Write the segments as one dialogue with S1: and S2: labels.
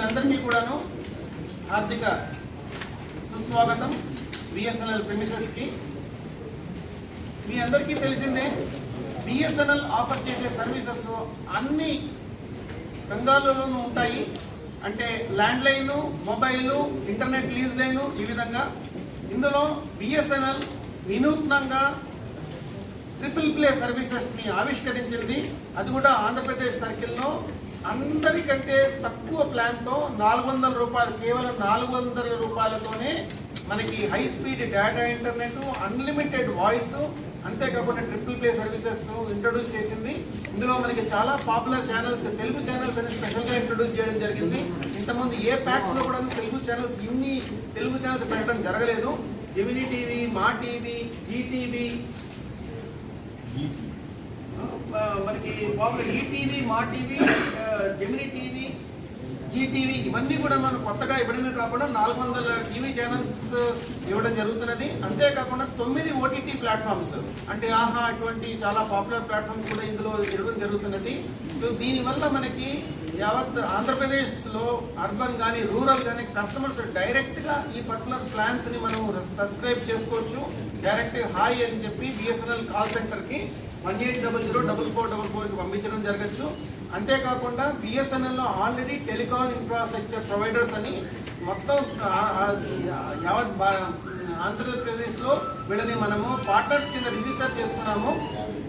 S1: అందరికీ కూడాను హార్దిక సుస్వాగతం. బిఎస్ఎన్ఎల్ ప్రిమిసెస్కి మీ అందరికీ తెలిసిందే బిఎస్ఎన్ఎల్ ఆఫర్ చేసే సర్వీసెస్ అన్ని రంగాల్లోనూ ఉంటాయి. అంటే landline mobile internet lease line ఈ విధంగా. ఇందులో బిఎస్ఎన్ఎల్ వినూత్నంగా ట్రిపుల్ ప్లే సర్వీసెస్ని ఆవిష్కరించింది. అది కూడా ఆంధ్రప్రదేశ్ సర్కిల్లో అందరికంటే తక్కువ ప్లాన్తో నాలుగు వందల రూపాయలు కేవలం నాలుగు వందల రూపాయలతోనే మనకి high speed data internet unlimited voice అంతేకాకుండా ట్రిపుల్ ప్లే సర్వీసెస్ ఇంట్రొడ్యూస్ చేసింది. ఇందులో మనకి చాలా పాపులర్ ఛానల్స్ తెలుగు ఛానల్స్ అని స్పెషల్గా ఇంట్రొడ్యూస్ చేయడం జరిగింది. ఇంతకుముందు ఏ ప్యాక్స్లో కూడా తెలుగు ఛానల్స్ ఇన్ని తెలుగు ఛానల్స్ పెట్టడం జరగలేదు. Gemini TV Maa TV Zee TV మనకి పాపులర్ ఈటీవీ మా టీవీ ఆ, జెమినీ టీవీ జీటీవీ ఇవన్నీ కూడా మనం కొత్తగా ఇవ్వడమే కాకుండా నాలుగు వందల టీవీ ఛానల్స్ ఇవ్వడం జరుగుతున్నది. అంతేకాకుండా తొమ్మిది ఓటీటీ ప్లాట్ఫామ్స్ అంటే ఆహా అటువంటి చాలా పాపులర్ ప్లాట్ఫామ్స్ కూడా ఇందులో ఇవ్వడం జరుగుతున్నది. సో దీనివల్ల మనకి యావత్ ఆంధ్రప్రదేశ్లో అర్బన్ కానీ రూరల్ కానీ కస్టమర్స్ డైరెక్ట్గా ఈ పర్టికులర్ ప్లాన్స్ని మనం సబ్స్క్రైబ్ చేసుకోవచ్చు. డైరెక్ట్ హాయ్ అని చెప్పి బిఎస్ఎన్ఎల్ కాల్ సెంటర్కి one eight double zero double four double ఫోర్కి పంపించడం జరగచ్చు. అంతేకాకుండా బిఎస్ఎన్ఎల్లో ఆల్రెడీ టెలికాల్ ఇన్ఫ్రాస్ట్రక్చర్ ప్రొవైడర్స్ అని మొత్తం యావత్ ఆంధ్రప్రదేశ్లో వీళ్ళని మనము పార్ట్నర్స్ కింద రిజిస్టర్ చేసుకున్నాము.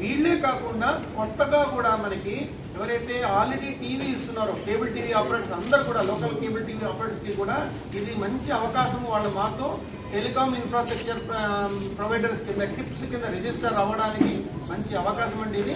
S1: వీళ్ళే కాకుండా కొత్తగా కూడా మనకి ఎవరైతే ఆల్రెడీ టీవీ ఇస్తున్నారో కేబుల్ టీవీ ఆపరేటర్స్ అందరు కూడా లోకల్ కేబుల్ టీవీ ఆపరేటర్స్కి కూడా ఇది మంచి అవకాశం వాళ్ళు మాతో టెలికాం ఇన్ఫ్రాస్ట్రక్చర్ ప్రొవైడర్స్ కింద టిప్స్ కింద రిజిస్టర్ అవ్వడానికి మంచి అవకాశం అండి ఇది.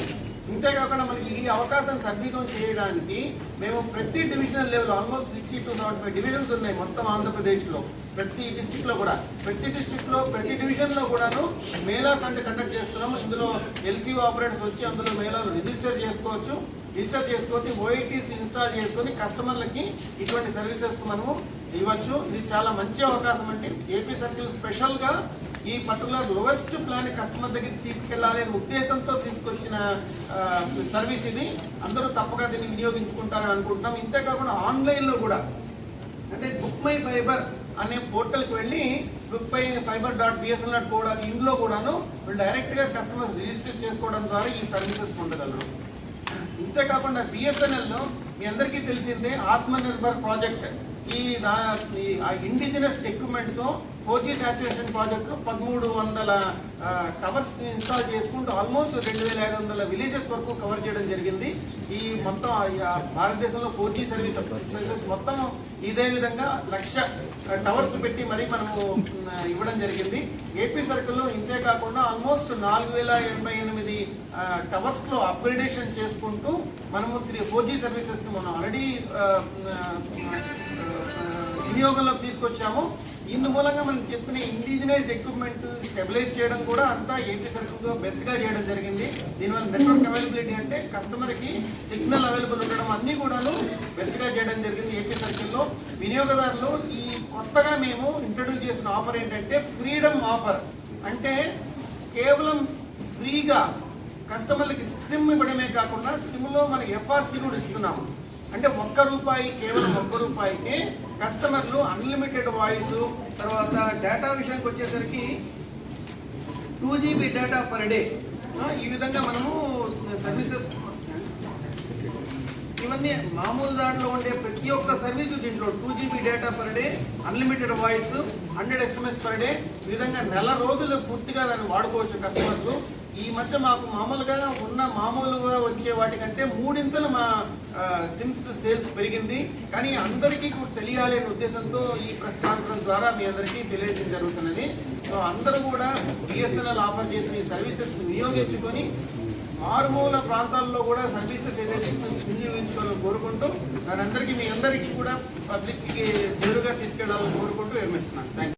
S1: ఇంతేకాకుండా మనకి ఈ అవకాశం సద్వినియోగం చేయడానికి మేము ప్రతి divisional level almost sixty two seventy five divisions ఉన్నాయి మొత్తం ఆంధ్రప్రదేశ్లో. ప్రతి డిస్టిక్లో కూడా. ప్రతి డిస్టిక్లో ప్రతి డివిజన్లో కూడాను మేళాస్ అంటే కండక్ట్ చేస్తున్నాము. ఇందులో ఎల్సీఓ ఆపరేటర్స్ వచ్చి అందులో మేళాలు రిజిస్టర్ చేసుకోవచ్చు. రిజిస్టర్ చేసుకొని ఓఐటీస్ ఇన్స్టాల్ చేసుకొని కస్టమర్లకి ఇటువంటి సర్వీసెస్ మనము ఇవ్వచ్చు. ఇది చాలా మంచి అవకాశం అండి. ఏపీ సర్కిల్ స్పెషల్గా ఈ పర్టికులర్ లోవెస్ట్ ప్లాన్ కస్టమర్ దగ్గరికి తీసుకెళ్ళాలి అనే ఉద్దేశంతో తీసుకొచ్చిన సర్వీస్ ఇది. అందరూ తప్పక దీన్ని వినియోగించుకుంటారని అనుకుంటున్నాం. ఇంతేకాకుండా ఆన్లైన్లో కూడా అంటే బుక్ మై ఫైబర్ అనే పోర్టల్కి వెళ్ళి book my fibre dot BSN dot code అని ఇందులో కూడాను వీళ్ళు డైరెక్ట్గా కస్టమర్స్ రిజిస్టర్ చేసుకోవడం ద్వారా ఈ సర్వీసెస్ పొందగలరు. ఇంతేకాకుండా బిఎస్ఎన్ఎల్లో మీ అందరికీ తెలిసిందే ఆత్మనిర్భర్ ప్రాజెక్ట్ ఈ దా- ఆ ఇండిజినస్ ఎక్విప్మెంట్తో ఫోర్ జీ సాచురేషన్ ప్రాజెక్టు పదమూడు వందల టవర్స్ ఇన్స్టాల్ చేసుకుంటూ ఆల్మోస్ట్ రెండు వేల ఐదు వందల విలేజెస్ వరకు కవర్ చేయడం జరిగింది. ఈ మొత్తం ఆ- భారతదేశంలో ఫోర్ జీ సర్వీస్ సర్వీసెస్ మొత్తం ఇదే విధంగా లక్ష టవర్స్ పెట్టి మరి మనము ఇవ్వడం జరిగింది. ఏపీ సర్కిల్లో ఇంతే కాకుండా ఆల్మోస్ట్ నాలుగు వేల ఎనభై ఎనిమిది టవర్స్లో అప్గ్రేడేషన్ చేసుకుంటూ మనము త్రీ ఫోర్ జీ సర్వీసెస్ని మనం ఆల్రెడీ వినియోగంలోకి తీసుకొచ్చాము. ఇందు మూలంగా మనం చెప్పిన ఇండిజినైజ్ ఎక్విప్మెంట్ స్టెబిలైజ్ చేయడం కూడా అంతా ఏపీ సర్కిల్తో బెస్ట్గా చేయడం జరిగింది. దీనివల్ల నెట్వర్క్ అవైలబిలిటీ అంటే కస్టమర్కి సిగ్నల్ అవైలబుల్ ఉండడం అన్నీ కూడాను బెస్ట్గా చేయడం జరిగింది ఏపీ సర్కిల్లో వినియోగదారులు ఈ కొత్తగా మేము ఇంట్రడ్యూస్ చేసిన ఆఫర్ ఏంటంటే ఫ్రీడమ్ ఆఫర్ అంటే కేవలం ఫ్రీగా కస్టమర్లకి సిమ్ ఇవ్వడమే కాకుండా సిమ్లో మనకి ఎఫ్ఆర్సీ కూడా ఇస్తున్నాము. అంటే ఒక్క రూపాయి కేవలం ఒక్క రూపాయికి కస్టమర్లు అన్లిమిటెడ్ వాయిస్ తర్వాత డేటా విషయానికి వచ్చేసరికి two GB data per day. ఈ విధంగా మనము సర్వీసెస్ ఇవన్నీ మామూలు దాంట్లో ఉండే ప్రతి ఒక్క సర్వీసు దీంట్లో two GB data per day unlimited voice hundred SMS per day ఈ విధంగా నెల రోజులు పూర్తిగా దాన్ని వాడుకోవచ్చు కస్టమర్లు. ఈ మధ్య మాకు మామూలుగా ఉన్న మామూలుగా వచ్చే వాటికంటే మూడింతలు మా సిమ్స్ సేల్స్ పెరిగింది. కానీ అందరికీ కూడా తెలియాలి అనే ఉద్దేశంతో ఈ ప్రెస్ కాన్ఫరెన్స్ ద్వారా మీ అందరికీ తెలియజేయడం జరుగుతున్నది. సో అందరూ కూడా బిఎస్ఎన్ఎల్ ఆఫర్ చేసిన ఈ సర్వీసెస్ వినియోగించుకొని మారుమూల ప్రాంతాల్లో కూడా సర్వీసెస్ ఏదైతే వినియోగించుకోవాలని కోరుకుంటూ దాని అందరికీ మీ అందరికీ కూడా పబ్లిక్కి చేరుగా తీసుకెళ్ళాలని కోరుకుంటూ ఏమిస్తున్నాను థ్యాంక్